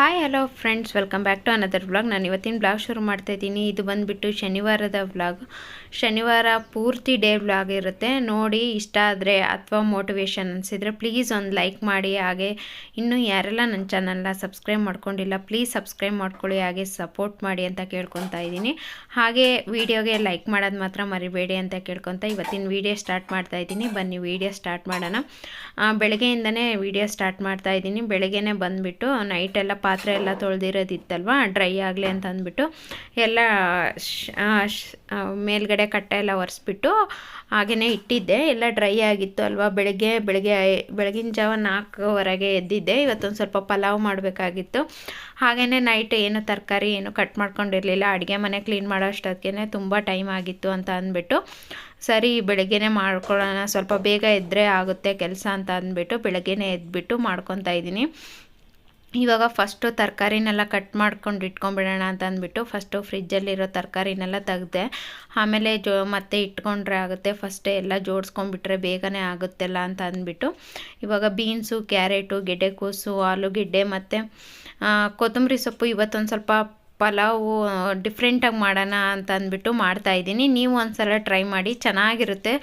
Hi hello friends welcome back to another vlog ನಾನು ಇವತ್ತಿನ blog ಶುರು ಮಾಡ್ತಾ ಇದ್ದೀನಿ. ಇದು ಬಂದುಬಿಟ್ಟು ಶನಿವಾರದ ವ್ಲಾಗ್ ಶನಿವಾರ ಪೂರ್ತಿ ಡೇ ವ್ಲಾಗ್ ಇರುತ್ತೆ. ನೋಡಿ, ಇಷ್ಟ ಆದರೆ ಅಥವಾ ಮೋಟಿವೇಶನ್ ಅನಿಸಿದರೆ ಪ್ಲೀಸ್ ಒಂದು ಲೈಕ್ ಮಾಡಿ. ಹಾಗೆ ಇನ್ನೂ ಯಾರೆಲ್ಲ ನನ್ನ ಚಾನಲ್ನ ಸಬ್ಸ್ಕ್ರೈಬ್ ಮಾಡ್ಕೊಂಡಿಲ್ಲ ಪ್ಲೀಸ್ ಸಬ್ಸ್ಕ್ರೈಬ್ ಮಾಡ್ಕೊಳ್ಳಿ. ಹಾಗೆ ಸಪೋರ್ಟ್ ಮಾಡಿ ಅಂತ ಕೇಳ್ಕೊತಾ ಇದ್ದೀನಿ. ಹಾಗೆ ವಿಡಿಯೋಗೆ ಲೈಕ್ ಮಾಡೋದು ಮಾತ್ರ ಮರಿಬೇಡಿ ಅಂತ ಕೇಳ್ಕೊತಾ ಇವತ್ತಿನ ವಿಡಿಯೋ ಸ್ಟಾರ್ಟ್ ಮಾಡ್ತಾ ಇದ್ದೀನಿ. ಬನ್ನಿ ವೀಡಿಯೋ ಸ್ಟಾರ್ಟ್ ಮಾಡೋಣ. ಬೆಳಗ್ಗೆಯಿಂದನೇ ವೀಡಿಯೋ ಸ್ಟಾರ್ಟ್ ಮಾಡ್ತಾ ಇದ್ದೀನಿ. ಬೆಳಗ್ಗೆನೇ ಬಂದುಬಿಟ್ಟು ನೈಟೆಲ್ಲ ಪಾತ್ರೆ ಎಲ್ಲ ತೊಳೆದಿರೋದಿತ್ತಲ್ವ? ಡ್ರೈ ಆಗಲಿ ಅಂತ ಅಂದ್ಬಿಟ್ಟು ಎಲ್ಲ ಮೇಲ್ಗಡೆ ಕಟ್ಟೆ ಎಲ್ಲ ಒರೆಸ್ಬಿಟ್ಟು ಹಾಗೆಯೇ ಇಟ್ಟಿದ್ದೆ. ಎಲ್ಲ ಡ್ರೈ ಆಗಿತ್ತು ಅಲ್ವಾ? ಬೆಳಗ್ಗೆ ಬೆಳಗ್ಗೆ ಬೆಳಗಿನ ಜಾವ ನಾಲ್ಕುವರೆಗೆ ಎದ್ದಿದ್ದೆ. ಇವತ್ತೊಂದು ಸ್ವಲ್ಪ ಪಲಾವ್ ಮಾಡಬೇಕಾಗಿತ್ತು. ಹಾಗೆಯೇ ನೈಟ್ ಏನು ತರಕಾರಿ ಏನು ಕಟ್ ಮಾಡ್ಕೊಂಡಿರಲಿಲ್ಲ. ಅಡುಗೆ ಮನೆ ಕ್ಲೀನ್ ಮಾಡೋ ಅಷ್ಟೊತ್ತಿಗೆ ತುಂಬ ಟೈಮ್ ಆಗಿತ್ತು ಅಂತ ಅಂದ್ಬಿಟ್ಟು ಸರಿ, ಬೆಳಗ್ಗೆನೇ ಮಾಡ್ಕೊಳ್ಳೋಣ. ಸ್ವಲ್ಪ ಬೇಗ ಎದ್ದರೆ ಆಗುತ್ತೆ ಕೆಲಸ ಅಂತ ಅಂದ್ಬಿಟ್ಟು ಬೆಳಗ್ಗೆನೇ ಎದ್ಬಿಟ್ಟು ಮಾಡ್ಕೊತಾ ಇದ್ದೀನಿ. ಇವಾಗ ಫಸ್ಟು ತರಕಾರಿನೆಲ್ಲ ಕಟ್ ಮಾಡ್ಕೊಂಡು ಇಟ್ಕೊಂಡ್ಬಿಡೋಣ ಅಂತ ಅಂದ್ಬಿಟ್ಟು ಫಸ್ಟು ಫ್ರಿಜ್ಜಲ್ಲಿರೋ ತರಕಾರಿನೆಲ್ಲ ತೆಗ್ದೆ, ಆಮೇಲೆ ಜೋ, ಮತ್ತೆ ಇಟ್ಕೊಂಡ್ರೆ ಆಗುತ್ತೆ. ಫಸ್ಟೇ ಎಲ್ಲ ಜೋಡಿಸ್ಕೊಂಡ್ಬಿಟ್ರೆ ಬೇಗನೆ ಆಗುತ್ತೆಲ್ಲ ಅಂತ ಅಂದ್ಬಿಟ್ಟು ಇವಾಗ ಬೀನ್ಸು ಕ್ಯಾರೆಟು ಗೆಡ್ಡೆಕೋಸು ಆಲೂಗೆಡ್ಡೆ ಮತ್ತು ಕೊತ್ತಂಬರಿ ಸೊಪ್ಪು ಇವತ್ತೊಂದು ಸ್ವಲ್ಪ ಪಲಾವು ಡಿಫ್ರೆಂಟಾಗಿ ಮಾಡೋಣ ಅಂತ ಅಂದ್ಬಿಟ್ಟು ಮಾಡ್ತಾಯಿದ್ದೀನಿ ನೀವು ಒಂದ್ಸಲ ಟ್ರೈ ಮಾಡಿ, ಚೆನ್ನಾಗಿರುತ್ತೆ.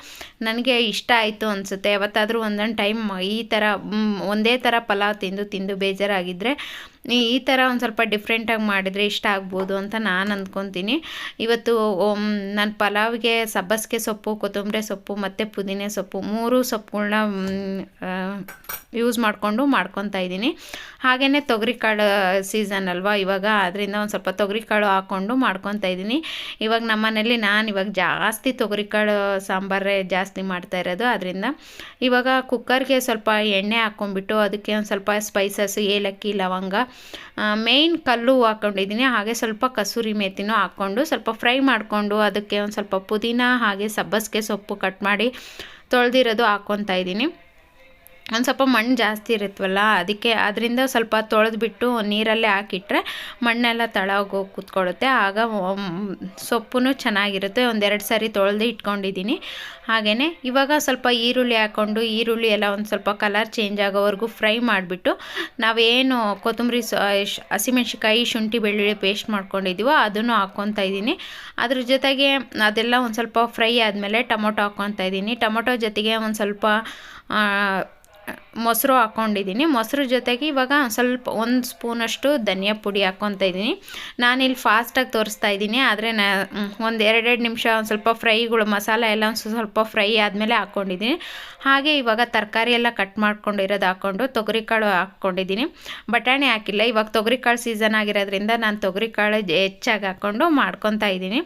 ನನಗೆ ಇಷ್ಟ ಆಯಿತು ಅನಿಸುತ್ತೆ. ಯಾವತ್ತಾದರೂ ಒಂದೊಂದು ಟೈಮ್ ಈ ಥರ ಒಂದೇ ಥರ ಪಲಾವ್ ತಿಂದು ತಿಂದು ಬೇಜಾರಾಗಿದ್ದರೆ ಈ ಥರ ಒಂದು ಸ್ವಲ್ಪ ಡಿಫ್ರೆಂಟಾಗಿ ಮಾಡಿದರೆ ಇಷ್ಟ ಆಗ್ಬೋದು ಅಂತ ನಾನು ಅಂದ್ಕೊತೀನಿ ಇವತ್ತು ನಾನು ಪಲಾವ್ಗೆ ಸಬ್ಬಸಿಗೆ ಸೊಪ್ಪು, ಕೊತ್ತಂಬರಿ ಸೊಪ್ಪು, ಮತ್ತು ಪುದೀನೆ ಸೊಪ್ಪು, ಮೂರು ಸೊಪ್ಪುಗಳನ್ನ ಯೂಸ್ ಮಾಡಿಕೊಂಡು ಮಾಡ್ಕೊತಾ ಇದ್ದೀನಿ. ಹಾಗೆಯೇ ತೊಗರಿಕಾಳು ಸೀಸನ್ ಅಲ್ವಾ ಇವಾಗ, ಅದರಿಂದ ಒಂದು ಸ್ವಲ್ಪ ತೊಗರಿಕಾಳು ಹಾಕ್ಕೊಂಡು ಮಾಡ್ಕೊತಾ ಇದ್ದೀನಿ. ಇವಾಗ ನಮ್ಮ ಮನೇಲಿ ನಾನು ಇವಾಗ ಜಾಸ್ತಿ ತೊಗರಿಕಾಳು ಸಾಂಬಾರೇ ಜಾಸ್ತಿ ಮಾಡ್ತಾ ಇರೋದು. ಅದರಿಂದ ಇವಾಗ ಕುಕ್ಕರ್ಗೆ ಸ್ವಲ್ಪ ಎಣ್ಣೆ ಹಾಕ್ಕೊಂಡ್ಬಿಟ್ಟು ಅದಕ್ಕೆ ಒಂದು ಸ್ವಲ್ಪ ಸ್ಪೈಸಸ್ ಏಲಕ್ಕಿ, ಲವಂಗ ಮೇಯ್ನ್ ಕಲ್ಲು ಹಾಕ್ಕೊಂಡಿದ್ದೀನಿ ಹಾಗೆ ಸ್ವಲ್ಪ ಕಸೂರಿ ಮೇಥಿನೂ ಹಾಕ್ಕೊಂಡು ಸ್ವಲ್ಪ ಫ್ರೈ ಮಾಡಿಕೊಂಡು ಅದಕ್ಕೆ ಒಂದು ಸ್ವಲ್ಪ ಪುದೀನ ಹಾಗೆ ಸಬ್ಬಸಿಗೆ ಸೊಪ್ಪು ಕಟ್ ಮಾಡಿ ತೊಳೆದಿರೋದು ಹಾಕ್ಕೊತಾ ಇದ್ದೀನಿ. ಒಂದು ಸ್ವಲ್ಪ ಮಣ್ಣು ಜಾಸ್ತಿ ಇರುತ್ತವಲ್ಲ ಅದಕ್ಕೆ ಅದರಿಂದ ಸ್ವಲ್ಪ ತೊಳೆದ್ಬಿಟ್ಟು ನೀರಲ್ಲೇ ಹಾಕಿಟ್ರೆ ಮಣ್ಣೆಲ್ಲ ತಳಗೋಗಿ ಕೂತ್ಕೊಳ್ಳುತ್ತೆ ಆಗ ಸೊಪ್ಪು ಚೆನ್ನಾಗಿರುತ್ತೆ. ಒಂದೆರಡು ಸಾರಿ ತೊಳೆದು ಇಟ್ಕೊಂಡಿದ್ದೀನಿ ಹಾಗೆಯೇ ಇವಾಗ ಸ್ವಲ್ಪ ಈರುಳ್ಳಿ ಹಾಕ್ಕೊಂಡು ಈರುಳ್ಳಿ ಎಲ್ಲ ಒಂದು ಸ್ವಲ್ಪ ಕಲರ್ ಚೇಂಜ್ ಆಗೋವರೆಗೂ ಫ್ರೈ ಮಾಡಿಬಿಟ್ಟು ನಾವೇನು ಕೊತ್ತಂಬರಿ ಹಸಿಮೆಣ್ಸಿಕಾಯಿ ಶುಂಠಿ, ಬೆಳ್ಳುಳ್ಳಿ ಪೇಸ್ಟ್ ಮಾಡ್ಕೊಂಡಿದ್ದೀವೋ ಅದನ್ನು ಹಾಕ್ಕೊತಾ ಇದ್ದೀನಿ ಅದ್ರ ಜೊತೆಗೆ ಅದೆಲ್ಲ ಒಂದು ಸ್ವಲ್ಪ ಫ್ರೈ ಆದಮೇಲೆ ಟೊಮೊಟೊ ಹಾಕ್ಕೊತಾ ಇದ್ದೀನಿ ಟೊಮೊಟೊ ಜೊತೆಗೆ ಒಂದು ಸ್ವಲ್ಪ ಮೊಸರು ಹಾಕ್ಕೊಂಡಿದ್ದೀನಿ ಮೊಸರು ಜೊತೆಗೆ ಇವಾಗ ಸ್ವಲ್ಪ ಒಂದು ಸ್ಪೂನಷ್ಟು ಧನಿಯಾ ಪುಡಿ ಹಾಕ್ಕೊತಾ ಇದ್ದೀನಿ. ನಾನಿಲ್ಲಿ ಫಾಸ್ಟಾಗಿ ತೋರಿಸ್ತಾ ಇದ್ದೀನಿ. ಆದರೆ ನಾ ಒಂದು ಎರಡೆರಡು ನಿಮಿಷ ಒಂದು ಸ್ವಲ್ಪ ಫ್ರೈಗಳು ಮಸಾಲ ಎಲ್ಲ ಸ್ವಲ್ಪ ಫ್ರೈ ಆದಮೇಲೆ ಹಾಕ್ಕೊಂಡಿದ್ದೀನಿ ಹಾಗೆ ಇವಾಗ ತರಕಾರಿ ಎಲ್ಲ ಕಟ್ ಮಾಡ್ಕೊಂಡಿರೋದು ಹಾಕ್ಕೊಂಡು ತೊಗರಿ ಕಾಳು ಹಾಕ್ಕೊಂಡಿದ್ದೀನಿ ಬಟಾಣಿ ಹಾಕಿಲ್ಲ. ಇವಾಗ ತೊಗರಿ ಕಾಳು ಸೀಸನ್ ಆಗಿರೋದ್ರಿಂದ ನಾನು ತೊಗರಿ ಕಾಳು ಹೆಚ್ಚಾಗಿ ಹಾಕ್ಕೊಂಡು ಮಾಡ್ಕೊತಾ ಇದ್ದೀನಿ.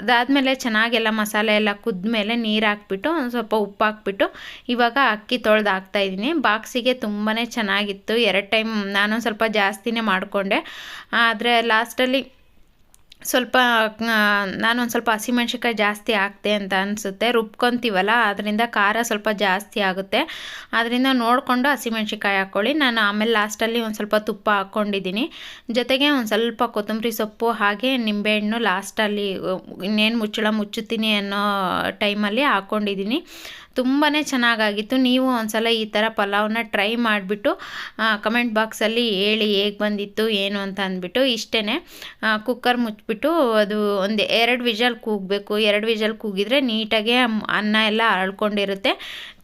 ಅದಾದಮೇಲೆ ಚೆನ್ನಾಗೆಲ್ಲ ಮಸಾಲೆ ಎಲ್ಲ ಕುದ್ಮೇಲೆ ನೀರು ಹಾಕ್ಬಿಟ್ಟು ಒಂದು ಸ್ವಲ್ಪ ಉಪ್ಪು ಹಾಕ್ಬಿಟ್ಟು ಇವಾಗ ಅಕ್ಕಿ ತೊಳೆದು ಹಾಕ್ತಾ ಇದ್ದೀನಿ. ಬಾಕ್ಸಿಗೆ ತುಂಬಾ ಚೆನ್ನಾಗಿತ್ತು. ಎರಡು ಟೈಮ್ ನಾನು ಸ್ವಲ್ಪ ಜಾಸ್ತಿನೇ ಮಾಡಿಕೊಂಡೆ. ಆದರೆ ಲಾಸ್ಟಲ್ಲಿ ಸ್ವಲ್ಪ ನಾನೊಂದು ಸ್ವಲ್ಪ ಹಸಿಮೆಣ್ಸಿಕಾಯಿ ಜಾಸ್ತಿ ಹಾಕ್ತೆ ಅಂತ ಅನಿಸುತ್ತೆ. ರುಬ್ಕೊತೀವಲ್ಲ, ಅದರಿಂದ ಖಾರ ಸ್ವಲ್ಪ ಜಾಸ್ತಿ ಆಗುತ್ತೆ. ಅದರಿಂದ ನೋಡಿಕೊಂಡು ಹಸಿಮೆಣ್ಸಿಕಾಯಿ ಹಾಕ್ಕೊಳ್ಳಿ ನಾನು ಆಮೇಲೆ ಲಾಸ್ಟಲ್ಲಿ ಒಂದು ಸ್ವಲ್ಪ ತುಪ್ಪ ಹಾಕ್ಕೊಂಡಿದ್ದೀನಿ ಜೊತೆಗೆ ಒಂದು ಸ್ವಲ್ಪ ಕೊತ್ತಂಬರಿ ಸೊಪ್ಪು ಹಾಗೆ ನಿಂಬೆಹಣ್ಣು ಲಾಸ್ಟಲ್ಲಿ ಇನ್ನೇನು ಮುಚ್ಚಳ ಮುಚ್ಚುತ್ತೀನಿ ಅನ್ನೋ ಟೈಮಲ್ಲಿ ಹಾಕ್ಕೊಂಡಿದ್ದೀನಿ ತುಂಬಾ ಚೆನ್ನಾಗಾಗಿತ್ತು. ನೀವು ಒಂದ್ಸಲ ಈ ಥರ ಪಲಾವ್ನ ಟ್ರೈ ಮಾಡಿಬಿಟ್ಟು ಕಮೆಂಟ್ ಬಾಕ್ಸಲ್ಲಿ ಹೇಳಿ ಹೇಗೆ ಬಂದಿತ್ತು, ಏನು ಅಂತ ಅಂದ್ಬಿಟ್ಟು ಇಷ್ಟೇ ಕುಕ್ಕರ್ ಮುಚ್ಚಿಬಿಟ್ಟು ಅದು ಒಂದು ಎರಡು ವಿಜಲ್ ಕೂಗಬೇಕು. ಎರಡು ವಿಜಲ್ ಕೂಗಿದ್ರೆ ನೀಟಾಗಿ ಅನ್ನ ಎಲ್ಲ ಅಳ್ಕೊಂಡಿರುತ್ತೆ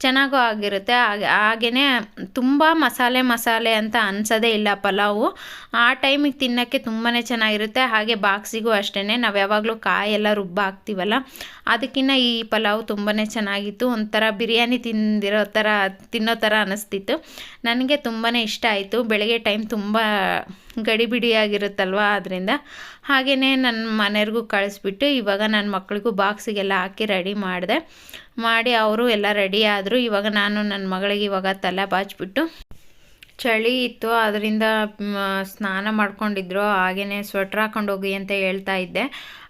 ಚೆನ್ನಾಗೂ ಆಗಿರುತ್ತೆ. ಹಾಗೆ ಹಾಗೆಯೇ ತುಂಬ ಮಸಾಲೆ ಮಸಾಲೆ ಅಂತ ಅನ್ಸೋದೇ ಇಲ್ಲ ಪಲಾವು. ಆ ಟೈಮಿಗೆ ತಿನ್ನೋಕ್ಕೆ ತುಂಬಾ ಚೆನ್ನಾಗಿರುತ್ತೆ. ಹಾಗೆ ಬಾಕ್ಸಿಗೂ ಅಷ್ಟೇ ನಾವು ಯಾವಾಗಲೂ ಕಾಯೆಲ್ಲ ರುಬ್ಬ ಹಾಕ್ತೀವಲ್ಲ ಅದಕ್ಕಿಂತ ಈ ಪಲಾವ್ ತುಂಬಾ ಚೆನ್ನಾಗಿತ್ತು. ಒಂಥರ ಬಿರಿಯಾನಿ ತಿಂದಿರೋ ಥರ ತಿನ್ನೋ ಥರ ಅನ್ನಿಸ್ತಿತ್ತು ನನಗೆ ತುಂಬಾ ಇಷ್ಟ ಆಯಿತು. ಬೆಳಗ್ಗೆ ಟೈಮ್ ತುಂಬ ಗಡಿಬಿಡಿಯಾಗಿರುತ್ತಲ್ವ ಅದರಿಂದ ಹಾಗೆಯೇ ನನ್ನ ಮನೆಯವ್ರಿಗೂ ಕಳಿಸ್ಬಿಟ್ಟು ಇವಾಗ ನನ್ನ ಮಕ್ಳಿಗೂ ಬಾಕ್ಸಿಗೆಲ್ಲ ಹಾಕಿ ರೆಡಿ ಮಾಡಿದೆ. ಮಾಡಿ ಅವರು ಎಲ್ಲ ರೆಡಿ ಆದರು. ಇವಾಗ ನಾನು ನನ್ನ ಮಗಳಿಗೆ ಇವಾಗ ತಲೆ ಬಾಚ್ಬಿಟ್ಟು ಚಳಿ ಇತ್ತು, ಅದರಿಂದ ಸ್ನಾನ ಮಾಡ್ಕೊಂಡಿದ್ರು. ಹಾಗೆಯೇ ಸ್ವೆಟ್ರ್ ಹಾಕೊಂಡು ಹೋಗಿ ಅಂತ ಹೇಳ್ತಾ ಇದ್ದೆ.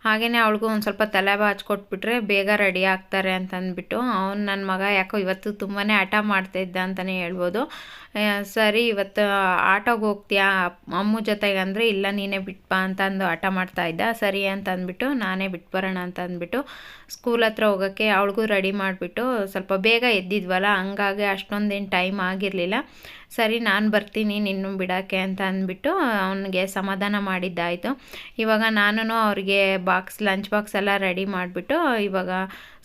ಹಾಗೆಯೇ ಅವಳಿಗೂ ಒಂದು ಸ್ವಲ್ಪ ತಲೆ ಬಾಚ್ಕೊಟ್ಬಿಟ್ರೆ ಬೇಗ ರೆಡಿ ಆಗ್ತಾರೆ ಅಂತಂದ್ಬಿಟ್ಟು, ಅವ್ನು ನನ್ನ ಮಗ ಯಾಕೋ ಇವತ್ತು ತುಂಬಾ ಆಟ ಮಾಡ್ತಾ ಇದ್ದ ಅಂತಲೇ ಹೇಳ್ಬೋದು. ಸರಿ, ಇವತ್ತು ಆಟೋಗೆ ಹೋಗ್ತೀಯಾ? ಅಮ್ಮು ಜೊತೆಗೆ ಅಂದರೆ, ಇಲ್ಲ, ನೀನೇ ಬಿಟ್ಬಾ ಅಂತ ಅಂದು ಹಠ ಮಾಡ್ತಾ ಇದ್ದ. ಸರಿ ಅಂತ ಅಂದ್ಬಿಟ್ಟು ನಾನೇ ಬಿಟ್ಬರೋಣ ಅಂತ ಅಂದ್ಬಿಟ್ಟು ಸ್ಕೂಲ್ ಹತ್ರ ಹೋಗೋಕ್ಕೆ ಅವಳಿಗೂ ರೆಡಿ ಮಾಡಿಬಿಟ್ಟು, ಸ್ವಲ್ಪ ಬೇಗ ಎದ್ದಿದ್ವಲ್ಲ, ಹಂಗಾಗಿ ಅಷ್ಟೊಂದೇನು ಟೈಮ್ ಆಗಿರಲಿಲ್ಲ. ಸರಿ ನಾನು ಬರ್ತೀನಿ ನಿನ್ನ ಬಿಡೋಕ್ಕೆ ಅಂತ ಅಂದ್ಬಿಟ್ಟು ಅವನಿಗೆ ಸಮಾಧಾನ ಮಾಡಿದ್ದಾಯಿತು. ಇವಾಗ ನಾನು ಅವ್ರಿಗೆ ಬಾಕ್ಸ್ ಲಂಚ್ ಬಾಕ್ಸ್ ಎಲ್ಲ ರೆಡಿ ಮಾಡಿಬಿಟ್ಟು ಇವಾಗ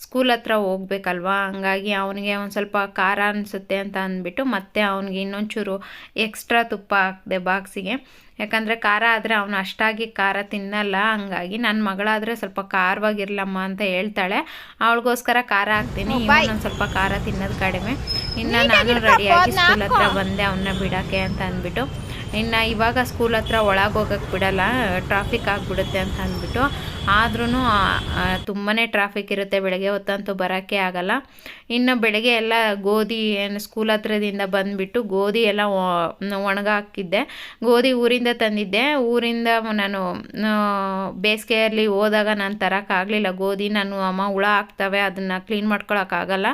ಸ್ಕೂಲ್ ಹತ್ರ ಹೋಗ್ಬೇಕಲ್ವಾ? ಹಂಗಾಗಿ ಅವನಿಗೆ ಒಂದು ಸ್ವಲ್ಪ ಖಾರ ಅನಿಸುತ್ತೆ ಅಂತ ಅಂದ್ಬಿಟ್ಟು ಮತ್ತೆ ಅವನಿಗೆ ಇನ್ನೊಂಚೂರು ಎಕ್ಸ್ಟ್ರಾ ತುಪ್ಪ ಹಾಕಿದೆ ಬಾಕ್ಸಿಗೆ. ಯಾಕಂದರೆ ಖಾರ ಆದರೆ ಅವನು ಅಷ್ಟಾಗಿ ಖಾರ ತಿನ್ನಲ್ಲ. ಹಂಗಾಗಿ ನನ್ನ ಮಗಳಾದರೆ ಸ್ವಲ್ಪ ಖಾರವಾಗಿರ್ಲಮ್ಮ ಅಂತ ಹೇಳ್ತಾಳೆ. ಅವಳಿಗೋಸ್ಕರ ಖಾರ ಹಾಕ್ತೀನಿ ನಾನು ಸ್ವಲ್ಪ ಖಾರ ತಿನ್ನೋದು ಕಡಿಮೆ. ಇನ್ನು ನಾನು ರೆಡಿಯಾಗಿ ಸ್ಕೂಲ್ ಹತ್ರ ಬಂದೆ ಅವನ್ನ ಬಿಡೋಕ್ಕೆ ಅಂತ ಅಂದ್ಬಿಟ್ಟು. ಇನ್ನು ಇವಾಗ ಸ್ಕೂಲ್ ಹತ್ರ ಒಳಗೆ ಹೋಗೋಕ್ಕೆ ಬಿಡಲ್ಲ ಟ್ರಾಫಿಕ್ ಆಗಿಬಿಡುತ್ತೆ ಅಂತ ಅಂದ್ಬಿಟ್ಟು. ಆದ್ರೂ ತುಂಬಾ ಟ್ರಾಫಿಕ್ ಇರುತ್ತೆ. ಬೆಳಗ್ಗೆ ಹೊತ್ತಂತೂ ಬರೋಕ್ಕೆ ಆಗಲ್ಲ. ಇನ್ನು ಬೆಳಗ್ಗೆ ಎಲ್ಲ ಗೋಧಿ ಏನು ಸ್ಕೂಲ್ ಹತ್ರದಿಂದ ಬಂದುಬಿಟ್ಟು ಗೋಧಿ ಎಲ್ಲ ಒಣಗಾಕಿದ್ದೆ. ಗೋಧಿ ಊರಿಂದ ತಂದಿದ್ದೆ. ಊರಿಂದ ನಾನು ಬೇಸಿಗೆಯಲ್ಲಿ ಹೋದಾಗ ನಾನು ತರೋಕ್ಕಾಗಲಿಲ್ಲ ಗೋಧಿ ನಾನು ಅಮ್ಮ ಹುಳ ಹಾಕ್ತವೆ, ಅದನ್ನು ಕ್ಲೀನ್ ಮಾಡ್ಕೊಳಕ್ಕಾಗಲ್ಲ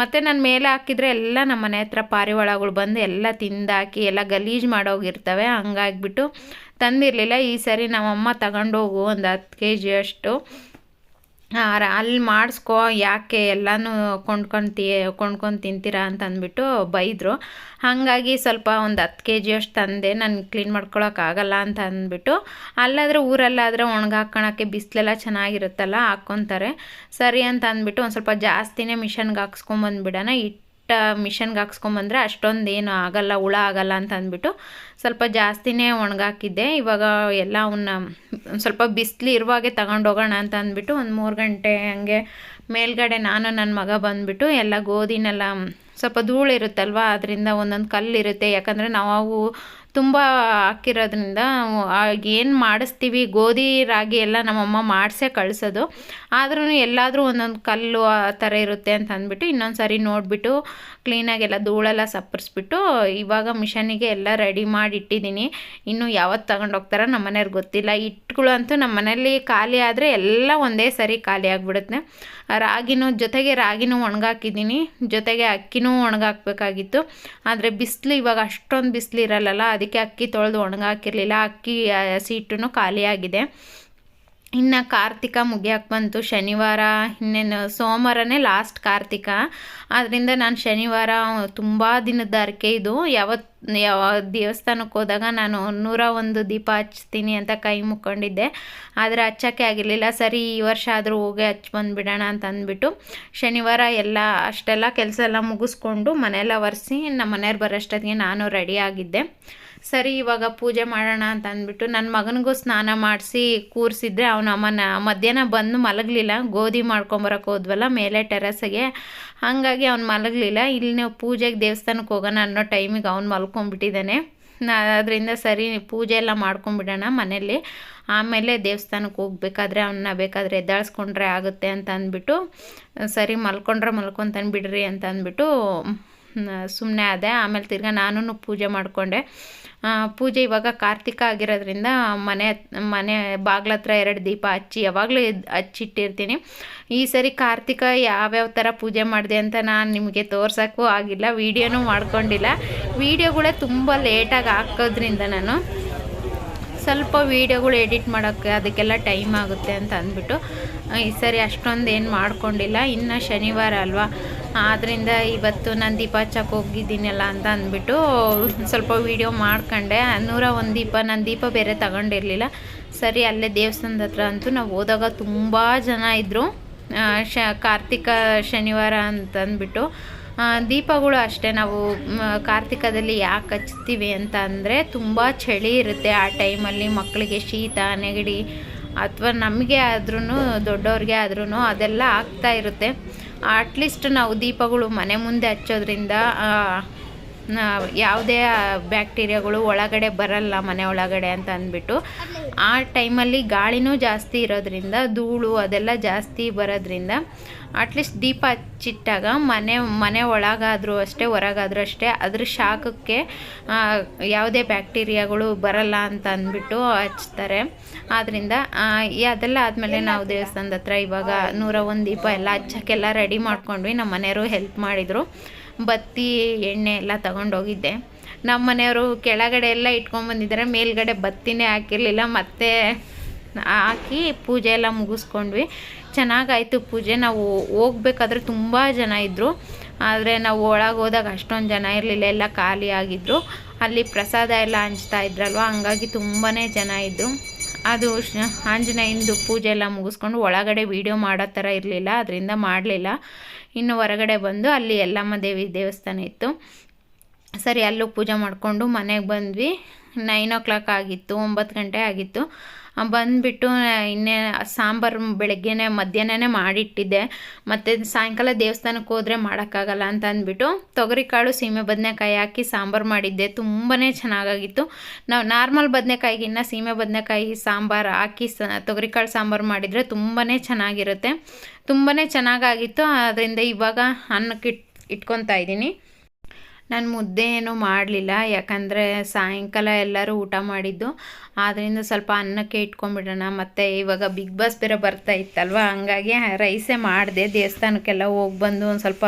ಮತ್ತು ನಾನು ಮೇಲೆ ಹಾಕಿದರೆ ಎಲ್ಲ ನಮ್ಮ ಮನೆ ಹತ್ರ ಪಾರಿವಾಳಗಳು ಬಂದು ಎಲ್ಲ ತಿಂದಾಕಿ ಎಲ್ಲ ಗಲೀಜು ಮಾಡೋಗಿರ್ತವೆ. ಹಂಗಾಗ್ಬಿಟ್ಟು ತಂದಿರಲಿಲ್ಲ. ಈ ಸರಿ ನಮ್ಮಮ್ಮ ತಗೊಂಡೋಗು ಒಂದು ಹತ್ತು ಕೆ ಜಿಯಷ್ಟು ಅಲ್ಲಿ ಮಾಡಿಸ್ಕೊ, ಯಾಕೆ ಎಲ್ಲನೂ ಕೊಂಡ್ಕೊಂತಿ ಕೊಂಡ್ಕೊಂಡು ತಿಂತೀರಾ ಅಂತ ಅಂದ್ಬಿಟ್ಟು ಬೈದರು. ಹಾಗಾಗಿ ಸ್ವಲ್ಪ ಒಂದು ಹತ್ತು ಕೆ ಜಿಯಷ್ಟು ತಂದೆ, ನಾನು ಕ್ಲೀನ್ ಮಾಡ್ಕೊಳಕ್ಕಾಗಲ್ಲ ಅಂತ ಅಂದ್ಬಿಟ್ಟು ಅಲ್ಲಾದರೆ ಊರಲ್ಲಾದರೆ ಒಣಗಾಕೋಣಕ್ಕೆ ಬಿಸಿಲೆಲ್ಲ ಚೆನ್ನಾಗಿರುತ್ತಲ್ಲ ಹಾಕ್ಕೊತಾರೆ. ಸರಿ ಅಂತ ಅಂದ್ಬಿಟ್ಟು ಒಂದು ಸ್ವಲ್ಪ ಜಾಸ್ತಿನೇ ಮಿಷನ್ಗೆ ಹಾಕ್ಸ್ಕೊಂಬಂದ್ಬಿಡೋಣ. ಇಟ್ಟು ಮಿಷನ್ಗೆ ಹಾಕ್ಸ್ಕೊಂಬಂದ್ರೆ ಅಷ್ಟೊಂದು ಏನು ಆಗಲ್ಲ, ಹುಳ ಆಗಲ್ಲ ಅಂತ ಅಂದ್ಬಿಟ್ಟು ಸ್ವಲ್ಪ ಜಾಸ್ತಿನೇ ಒಣಗಾಕಿದ್ದೆ. ಇವಾಗ ಎಲ್ಲ ಅವನ್ನ ಸ್ವಲ್ಪ ಬಿಸಿಲು ಇರುವಾಗೆ ತಗೊಂಡೋಗೋಣ ಅಂತ ಅಂದ್ಬಿಟ್ಟು ಒಂದು ಮೂರು ಗಂಟೆ ಹಂಗೆ ಮೇಲ್ಗಡೆ ನಾನು ನನ್ನ ಮಗ ಬಂದುಬಿಟ್ಟು ಎಲ್ಲ ಗೋಧಿನೆಲ್ಲ ಸ್ವಲ್ಪ ಧೂಳು ಇರುತ್ತಲ್ವ ಅದರಿಂದ ಒಂದೊಂದು ಕಲ್ಲಿರುತ್ತೆ. ಯಾಕಂದರೆ ನಾವು ತುಂಬ ಹಾಕಿರೋದ್ರಿಂದ ಏನು ಮಾಡಿಸ್ತೀವಿ, ಗೋಧಿ, ರಾಗಿ ಎಲ್ಲ ನಮ್ಮಮ್ಮ ಮಾಡಿಸೇ ಕಳಿಸೋದು. ಆದ್ರೂ ಎಲ್ಲಾದರೂ ಒಂದೊಂದು ಕಲ್ಲು ಆ ಥರ ಇರುತ್ತೆ ಅಂತ ಅಂದ್ಬಿಟ್ಟು ಇನ್ನೊಂದು ಸಾರಿ ನೋಡಿಬಿಟ್ಟು ಕ್ಲೀನಾಗೆಲ್ಲ ಧೂಳೆಲ್ಲ ಸಪ್ಪರಿಸ್ಬಿಟ್ಟು ಇವಾಗ ಮಿಷನಿಗೆ ಎಲ್ಲ ರೆಡಿ ಮಾಡಿ ಇಟ್ಟಿದ್ದೀನಿ ಇನ್ನು ಯಾವತ್ತು ತಗೊಂಡು ಹೋಗ್ತಾರೋ ನಮ್ಮ ಮನೆಯವ್ರಿಗೆ ಗೊತ್ತಿಲ್ಲ. ಹಿಟ್ಟುಗಳಂತೂ ನಮ್ಮ ಮನೆಯಲ್ಲಿ ಖಾಲಿ ಆದರೆ ಎಲ್ಲ ಒಂದೇ ಸರಿ ಖಾಲಿ ಆಗಿಬಿಡುತ್ತೆ. ರಾಗಿನೂ ಜೊತೆಗೆ ರಾಗಿನೂ ಒಣಗಾಕಿದ್ದೀನಿ. ಜೊತೆಗೆ ಅಕ್ಕಿನೂ ಒಣಗಾಕಬೇಕಾಗಿತ್ತು. ಆದರೆ ಬಿಸಿಲು ಇವಾಗ ಅಷ್ಟೊಂದು ಬಿಸಿಲು ಇರಲ್ಲಲ್ಲ ಅದಕ್ಕೆ ಅಕ್ಕಿ ತೊಳೆದು ಒಣಗಾಕಿರಲಿಲ್ಲ. ಅಕ್ಕಿ ಸೀಟು ಖಾಲಿಯಾಗಿದೆ. ಇನ್ನು ಕಾರ್ತಿಕ ಮುಗಿಯಕ್ಕೆ ಬಂತು. ಶನಿವಾರ, ಇನ್ನೇನು ಸೋಮವಾರನೇ ಲಾಸ್ಟ್ ಕಾರ್ತಿಕ. ಆದ್ದರಿಂದ ನಾನು ಶನಿವಾರ ತುಂಬ ದಿನದ ಅರಕೆ ಇದು. ಯಾವತ್ತು ಯಾವ ದೇವಸ್ಥಾನಕ್ಕೆ ಹೋದಾಗ ನಾನು ನೂರ ಒಂದು ದೀಪ ಹಚ್ತೀನಿ ಅಂತ ಕೈ ಮುಕ್ಕೊಂಡಿದ್ದೆ. ಆದರೆ ಹಚ್ಚೋಕ್ಕೆ ಆಗಿರಲಿಲ್ಲ. ಸರಿ, ಈ ವರ್ಷ ಆದರೂ ಹೋಗಿ ಹಚ್ಚಿ ಬಂದುಬಿಡೋಣ ಅಂತ ಅಂದ್ಬಿಟ್ಟು ಶನಿವಾರ ಎಲ್ಲ, ಅಷ್ಟೆಲ್ಲ ಕೆಲಸ ಎಲ್ಲ ಮುಗಿಸ್ಕೊಂಡು ಮನೆಯೆಲ್ಲ ಒರೆಸಿ ನಮ್ಮ ಮನೆಯವ್ರು ಬರೋಷ್ಟೊತ್ತಿಗೆ ನಾನು ರೆಡಿಯಾಗಿದ್ದೆ ಸರಿ, ಇವಾಗ ಪೂಜೆ ಮಾಡೋಣ ಅಂತ ಅಂದ್ಬಿಟ್ಟು ನನ್ನ ಮಗನಿಗೂ ಸ್ನಾನ ಮಾಡಿಸಿ ಕೂರಿಸಿದ್ರೆ ಅವನ ಅಮ್ಮನ ಮಧ್ಯಾಹ್ನ ಬಂದು ಮಲಗಲಿಲ್ಲ. ಗೋಧಿ ಮಾಡ್ಕೊಂಬರಕ್ಕೆ ಹೋದ್ವಲ್ಲ ಮೇಲೆ ಟೆರಸ್ಗೆ ಹಾಗಾಗಿ ಅವ್ನು ಮಲಗಲಿಲ್ಲ. ಇಲ್ಲಿ ನೀವು ಪೂಜೆಗೆ ದೇವಸ್ಥಾನಕ್ಕೆ ಹೋಗೋಣ ಅನ್ನೋ ಟೈಮಿಗೆ ಅವ್ನು ಮಲ್ಕೊಂಡ್ಬಿಟ್ಟಿದ್ದಾನೆ. ಅದರಿಂದ ಸರಿ, ಪೂಜೆ ಎಲ್ಲ ಮಾಡ್ಕೊಂಬಿಡೋಣ ಮನೇಲಿ ಆಮೇಲೆ ದೇವಸ್ಥಾನಕ್ಕೆ ಹೋಗ್ಬೇಕಾದ್ರೆ ಅವನ್ನ ಬೇಕಾದರೆ ಎದ್ದಾಳಿಸ್ಕೊಂಡ್ರೆ ಆಗುತ್ತೆ ಅಂತ ಅಂದ್ಬಿಟ್ಟು, ಸರಿ, ಮಲ್ಕೊಂಡ್ರೆ ಮಲ್ಕೊತಾನೆ ಬಿಡ್ರಿ ಅಂತ ಅಂದ್ಬಿಟ್ಟು ಸುಮ್ಮನೆ ಆದೆ. ಆಮೇಲೆ ತಿರ್ಗಾ ನಾನು ಪೂಜೆ ಮಾಡಿಕೊಂಡೆ. ಪೂಜೆ ಇವಾಗ ಕಾರ್ತಿಕ ಆಗಿರೋದ್ರಿಂದ ಮನೆ ಮನೆ ಬಾಗ್ಲ ಹತ್ರ ಎರಡು ದೀಪ ಹಚ್ಚಿ ಯಾವಾಗಲೂ ಹಚ್ಚಿಟ್ಟಿರ್ತೀನಿ. ಈ ಸರಿ ಕಾರ್ತಿಕ ಯಾವ್ಯಾವ ಥರ ಪೂಜೆ ಮಾಡಿದೆ ಅಂತ ನಾನು ನಿಮಗೆ ತೋರ್ಸೋಕ್ಕೂ ಆಗಿಲ್ಲ, ವೀಡಿಯೋನೂ ಮಾಡ್ಕೊಂಡಿಲ್ಲ. ವೀಡಿಯೋಗಳೇ ತುಂಬ ಲೇಟಾಗಿ ಹಾಕೋದ್ರಿಂದ ನಾನು ಸ್ವಲ್ಪ ವೀಡಿಯೋಗಳು ಎಡಿಟ್ ಮಾಡೋಕ್ಕೆ ಅದಕ್ಕೆಲ್ಲ ಟೈಮ್ ಆಗುತ್ತೆ ಅಂತ ಅಂದ್ಬಿಟ್ಟು, ಈ ಸರಿ ಅಷ್ಟೊಂದು ಏನು ಮಾಡ್ಕೊಂಡಿಲ್ಲ. ಇನ್ನು ಶನಿವಾರ ಅಲ್ವಾ? ಆದ್ದರಿಂದ ಇವತ್ತು ನಾನು ದೀಪ ಹಚ್ಚಕ್ಕೆ ಹೋಗಿದ್ದೀನಲ್ಲ ಅಂತ ಅಂದ್ಬಿಟ್ಟು ಸ್ವಲ್ಪ ವೀಡಿಯೋ ಮಾಡ್ಕೊಂಡೆ. ನೂರ ಒಂದು ದೀಪ, ನಾನು ದೀಪ ಬೇರೆ ತಗೊಂಡಿರಲಿಲ್ಲ. ಸರಿ, ಅಲ್ಲೇ ದೇವಸ್ಥಾನದ ಹತ್ರ ಅಂತೂ ನಾವು ಹೋದಾಗ ತುಂಬ ಜನ ಇದ್ದರು ಶ, ಕಾರ್ತಿಕ ಶನಿವಾರ ಅಂತಂದ್ಬಿಟ್ಟು ದೀಪಗಳು ಅಷ್ಟೇ. ನಾವು ಕಾರ್ತಿಕದಲ್ಲಿ ಯಾಕೆ ಹಚ್ತೀವಿ ಅಂತ ಅಂದರೆ ತುಂಬ ಚಳಿ ಇರುತ್ತೆ ಆ ಟೈಮಲ್ಲಿ. ಮಕ್ಕಳಿಗೆ ಶೀತ, ನೆಗಡಿ, ಅಥವಾ ನಮಗೆ ಆದ್ರೂ ದೊಡ್ಡವ್ರಿಗೆ ಆದ್ರೂ ಅದೆಲ್ಲ ಆಗ್ತಾ ಇರುತ್ತೆ. ಅಟ್ಲೀಸ್ಟ್ ನಾವು ದೀಪಗಳು ಮನೆ ಮುಂದೆ ಹಚ್ಚೋದ್ರಿಂದ ಯಾವುದೇ ಬ್ಯಾಕ್ಟೀರಿಯಾಗಳು ಒಳಗಡೆ ಬರಲ್ಲ ಮನೆ ಒಳಗಡೆ ಅಂತ ಅಂದ್ಬಿಟ್ಟು. ಆ ಟೈಮಲ್ಲಿ ಗಾಳಿನೂ ಜಾಸ್ತಿ ಇರೋದ್ರಿಂದ, ಧೂಳು ಅದೆಲ್ಲ ಜಾಸ್ತಿ ಬರೋದ್ರಿಂದ ಅಟ್ಲೀಸ್ಟ್ ದೀಪ ಹಚ್ಚಿಟ್ಟಾಗ ಮನೆ ಮನೆ ಒಳಗಾದರೂ ಅಷ್ಟೇ, ಹೊರಗಾದರೂ ಅಷ್ಟೇ, ಅದ್ರ ಶಾಖಕ್ಕೆ ಯಾವುದೇ ಬ್ಯಾಕ್ಟೀರಿಯಾಗಳು ಬರಲ್ಲ ಅಂತ ಅಂದ್ಬಿಟ್ಟು ಹಚ್ತಾರೆ. ಆದ್ದರಿಂದ ಅದೆಲ್ಲ ಆದಮೇಲೆ ನಾವು ದೇವಸ್ಥಾನದ ಹತ್ರ ಇವಾಗ ನೂರ ಒಂದು ದೀಪ ಎಲ್ಲ ಹಚ್ಚಕ್ಕೆಲ್ಲ ರೆಡಿ ಮಾಡ್ಕೊಂಡ್ವಿ. ನಮ್ಮ ಮನೆಯವರು ಹೆಲ್ಪ್ ಮಾಡಿದರು. ಬತ್ತಿ, ಎಣ್ಣೆ ಎಲ್ಲ ತಗೊಂಡೋಗಿದ್ದೆ. ನಮ್ಮ ಮನೆಯವರು ಕೆಳಗಡೆ ಎಲ್ಲ ಇಟ್ಕೊಂಡ್ಬಂದಿದ್ದಾರೆ ಮೇಲ್ಗಡೆ ಬತ್ತಿನೇ ಹಾಕಿರಲಿಲ್ಲ. ಮತ್ತೆ ಹಾಕಿ ಪೂಜೆ ಎಲ್ಲ ಮುಗಿಸ್ಕೊಂಡ್ವಿ. ಚೆನ್ನಾಗಾಯಿತು ಪೂಜೆ. ನಾವು ಹೋಗ್ಬೇಕಾದ್ರೆ ತುಂಬ ಜನ ಇದ್ದರು ಆದರೆ ನಾವು ಒಳಗೆ ಹೋದಾಗ ಅಷ್ಟೊಂದು ಜನ ಇರಲಿಲ್ಲ. ಎಲ್ಲ ಖಾಲಿ ಆಗಿದ್ರು. ಅಲ್ಲಿ ಪ್ರಸಾದ ಎಲ್ಲ ಹಂಚ್ತಾ ಇದ್ರಲ್ವ? ಹಂಗಾಗಿ ತುಂಬಾ ಜನ ಇದ್ದು ಅದು ಆಂಜನೇಯಂದು ಪೂಜೆ ಎಲ್ಲ ಮುಗಿಸ್ಕೊಂಡು ಒಳಗಡೆ ವೀಡಿಯೋ ಮಾಡೋ ಥರ ಇರಲಿಲ್ಲ, ಅದರಿಂದ ಮಾಡಲಿಲ್ಲ. ಇನ್ನು ಹೊರಗಡೆ ಬಂದು ಅಲ್ಲಿ ಯಲ್ಲಮ್ಮ ದೇವಿ ದೇವಸ್ಥಾನ ಇತ್ತು. ಸರಿ, ಅಲ್ಲೂ ಪೂಜೆ ಮಾಡಿಕೊಂಡು ಮನೆಗೆ ಬಂದ್ವಿ. ನೈನ್ ಓ ಕ್ಲಾಕ್ ಆಗಿತ್ತು, ಒಂಬತ್ತು ಗಂಟೆ ಆಗಿತ್ತು. ಬಂದ್ಬಿಟ್ಟು ಇನ್ನೇ ಸಾಂಬಾರು ಬೆಳಗ್ಗೆನೇ, ಮಧ್ಯಾಹ್ನನೇ ಮಾಡಿಟ್ಟಿದ್ದೆ. ಮತ್ತು ಸಾಯಂಕಾಲ ದೇವಸ್ಥಾನಕ್ಕೆ ಹೋದರೆ ಮಾಡೋಕ್ಕಾಗಲ್ಲ ಅಂತ ಅಂದ್ಬಿಟ್ಟು, ತೊಗರಿಕಾಳು, ಸೀಮೆ ಬದನೆಕಾಯಿ ಹಾಕಿ ಸಾಂಬಾರು ಮಾಡಿದ್ದೆ. ತುಂಬಾ ಚೆನ್ನಾಗಾಗಿತ್ತು. ನಾವು ನಾರ್ಮಲ್ ಬದನೆಕಾಯಿಗಿನ್ನ ಸೀಮೆ ಬದನೆಕಾಯಿ ಸಾಂಬಾರು ಹಾಕಿ ಸ, ತೊಗರಿಕಾಳು ಸಾಂಬಾರು ಮಾಡಿದರೆ ತುಂಬಾ ಚೆನ್ನಾಗಿರುತ್ತೆ. ತುಂಬಾ ಚೆನ್ನಾಗಾಗಿತ್ತು. ಅದರಿಂದ ಇವಾಗ ಅನ್ನಕ್ಕೆ ಇಟ್, ಇಟ್ಕೊತಾ ಇದ್ದೀನಿ. ನಾನು ಮುದ್ದೆ ಏನೂ ಮಾಡಲಿಲ್ಲ, ಯಾಕಂದರೆ ಸಾಯಂಕಾಲ ಎಲ್ಲರೂ ಊಟ ಮಾಡಿದ್ದು. ಆದ್ದರಿಂದ ಸ್ವಲ್ಪ ಅನ್ನಕ್ಕೆ ಇಟ್ಕೊಂಡ್ಬಿಡೋಣ. ಮತ್ತು ಇವಾಗ ಬಿಗ್ ಬಾಸ್ ಬೇರೆ ಬರ್ತಾ ಇತ್ತಲ್ವ? ಹಂಗಾಗಿ ರೈಸೇ ಮಾಡಿದೆ. ದೇವಸ್ಥಾನಕ್ಕೆಲ್ಲ ಹೋಗಿ ಬಂದು ಒಂದು ಸ್ವಲ್ಪ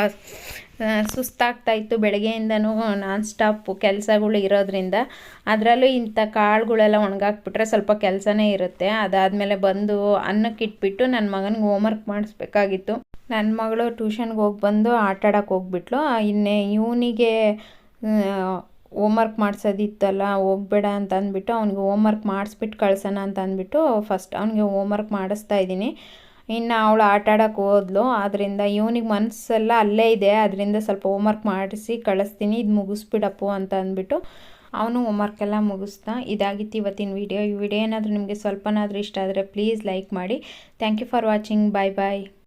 ಸುಸ್ತಾಗ್ತಾ ಇತ್ತು. ಬೆಳಗ್ಗೆಯಿಂದನೂ ನಾನ್ ಸ್ಟಾಪ್ ಕೆಲಸಗಳು ಇರೋದ್ರಿಂದ. ಅದರಲ್ಲೂ ಇಂಥ ಕಾಳುಗಳೆಲ್ಲ ಒಣಗಾಕ್ಬಿಟ್ರೆ ಸ್ವಲ್ಪ ಕೆಲಸನೇ ಇರುತ್ತೆ. ಅದಾದಮೇಲೆ ಬಂದು ಅನ್ನಕ್ಕೆ ಇಟ್ಬಿಟ್ಟು ನನ್ನ ಮಗನಿಗೆ ಹೋಮ್ವರ್ಕ್ ಮಾಡಿಸ್ಬೇಕಾಗಿತ್ತು. ನನ್ನ ಮಗಳು ಟ್ಯೂಷನ್ಗೆ ಹೋಗಿ ಬಂದು ಆಟ ಆಡೋಕೆ ಹೋಗ್ಬಿಟ್ಲು ಇನ್ನೇ ಇವನಿಗೆ ಹೋಮ್ವರ್ಕ್ ಮಾಡಿಸೋದಿತ್ತಲ್ಲ, ಹೋಗ್ಬೇಡ ಅಂತ ಅಂದ್ಬಿಟ್ಟು ಅವ್ನಿಗೆ ಹೋಮ್ವರ್ಕ್ ಮಾಡಿಸ್ಬಿಟ್ಟು ಕಳ್ಸೋಣ ಅಂತ ಅಂದ್ಬಿಟ್ಟು ಫಸ್ಟ್ ಅವ್ನಿಗೆ ಹೋಮ್ವರ್ಕ್ ಮಾಡಿಸ್ತಾ ಇದ್ದೀನಿ. ಇನ್ನು ಅವಳು ಆಟ ಆಡೋಕೆ ಹೋದ್ಲು. ಆದ್ದರಿಂದ ಇವನಿಗೆ ಮನಸ್ಸೆಲ್ಲ ಅಲ್ಲೇ ಇದೆ. ಅದರಿಂದ ಸ್ವಲ್ಪ ಹೋಮ್ವರ್ಕ್ ಮಾಡಿಸಿ ಕಳಿಸ್ತೀನಿ. ಇದು ಮುಗಿಸ್ಬಿಡಪ್ಪು ಅಂತ ಅಂದ್ಬಿಟ್ಟು ಅವನು ಹೋಮ್ವರ್ಕ್ ಎಲ್ಲ ಮುಗಿಸ್ತಾ ಇದಾಗಿತ್ತು ಇವತ್ತಿನ ವಿಡಿಯೋ ಈ ವಿಡಿಯೋ ಏನಾದರೂ ನಿಮಗೆ ಸ್ವಲ್ಪನಾದರೂ ಇಷ್ಟ ಆದರೆ ಪ್ಲೀಸ್ ಲೈಕ್ ಮಾಡಿ. Thank you for watching bye bye